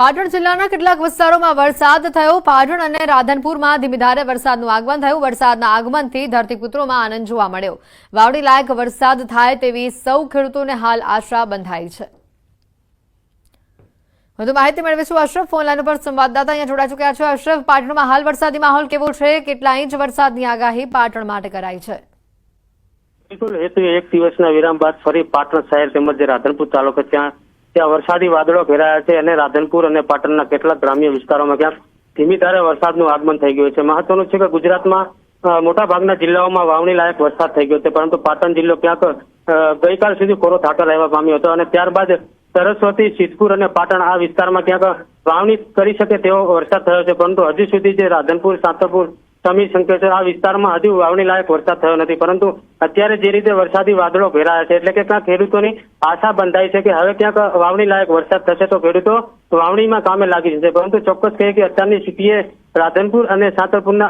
પાટણ જિલ્લાના કેટલાક વિસ્તારોમાં વરસાદ થયો. પાટણ અને રાધનપુરમાં ધીમીધારે વરસાદનું આગમન થયું. વરસાદના આગમનથી ધરતીપુત્રોમાં આનંદ જોવા મળ્યો. વાવડી લાયક વરસાદ થાય તેવી સૌ ખેડૂતોને હાલ આશા બંધાઈ છે. વધુ માહિતી મેળવીશું અશરફ ફોનલાઈન પર સંવાદદાતા અહીંયા જોડાઈ ચૂક્યા છે. અશરફ, પાટણમાં હાલ વરસાદી માહોલ કેવો છે? કેટલા ઇંચ વરસાદની આગાહી પાટણ માટે કરાઈ છે. બિલકુલ એક દિવસના વિરામ બાદ ફરી પાટણ શહેર તેમજ રાધનપુર તાલુકા ત્યાં ત્યાં વરસાદી વાદળો ઘેરાયા છે અને રાધનપુર અને પાટણના કેટલાક ગ્રામ્ય વિસ્તારોમાં ક્યાંક ધીમી ધારે વરસાદનું આગમન થઈ ગયું છે. મહત્વનું છે કે ગુજરાતમાં મોટા ભાગના જિલ્લાઓમાં વાવણી લાયક વરસાદ થઈ ગયો છે, પરંતુ પાટણ જિલ્લો ક્યાંક ગઈકાલ સુધી કોરો થાટો રહેવા પામ્યો હતો અને ત્યારબાદ સરસ્વતી, સિદ્ધપુર અને પાટણ આ વિસ્તારમાં ક્યાંક વાવણી કરી શકે તેવો વરસાદ થયો છે. પરંતુ હજી સુધી જે રાધનપુર સાંતરપુર સમી શંકેશ્વર આ વિસ્તારમાં હજુ વાવણી લાયક વરસાદ થયો નથી, પરંતુ અત્યારે જે રીતે વરસાદી વાદળો ઘેરાયા છે, એટલે કે ત્યાં ખેડૂતોની આશા બંધાઈ છે કે હવે ક્યાંક વાવણી લાયક વરસાદ થશે તો ખેડૂતો વાવણીમાં કામે લાગી જશે, પરંતુ ચોક્કસ કહે કે અત્યારની સ્થિતિએ રાધનપુર અને સાતરપુરના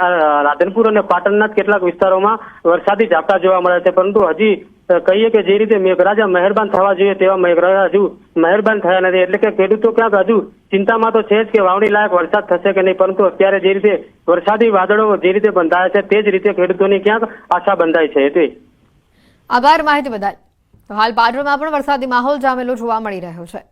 રાધનપુર અને પાટણના કેટલાક વિસ્તારોમાં વરસાદી ઝાપટા જોવા મળ્યા છે. પરંતુ હજી કહીએ કે જે રીતે મેઘરાજા મહેરબાન થવા જોઈએ તેવા મેઘરાજા હજુ મહેરબાન થયા નથી. એટલે કે ખેડૂતો ક્યાંક હજુ ચિંતામાં તો છે જ કે વાવણી લાયક વરસાદ થશે કે નહીં, પરંતુ અત્યારે જે રીતે વરસાદી વાદળો જે રીતે બંધાયા છે તે જ રીતે ખેડૂતોની ક્યાંક આશા બંધાય છે. એટલે આભાર માહિતી બદલ. હાલ પાટણમાં પણ વરસાદી માહોલ જામેલો જોવા મળી રહ્યો છે.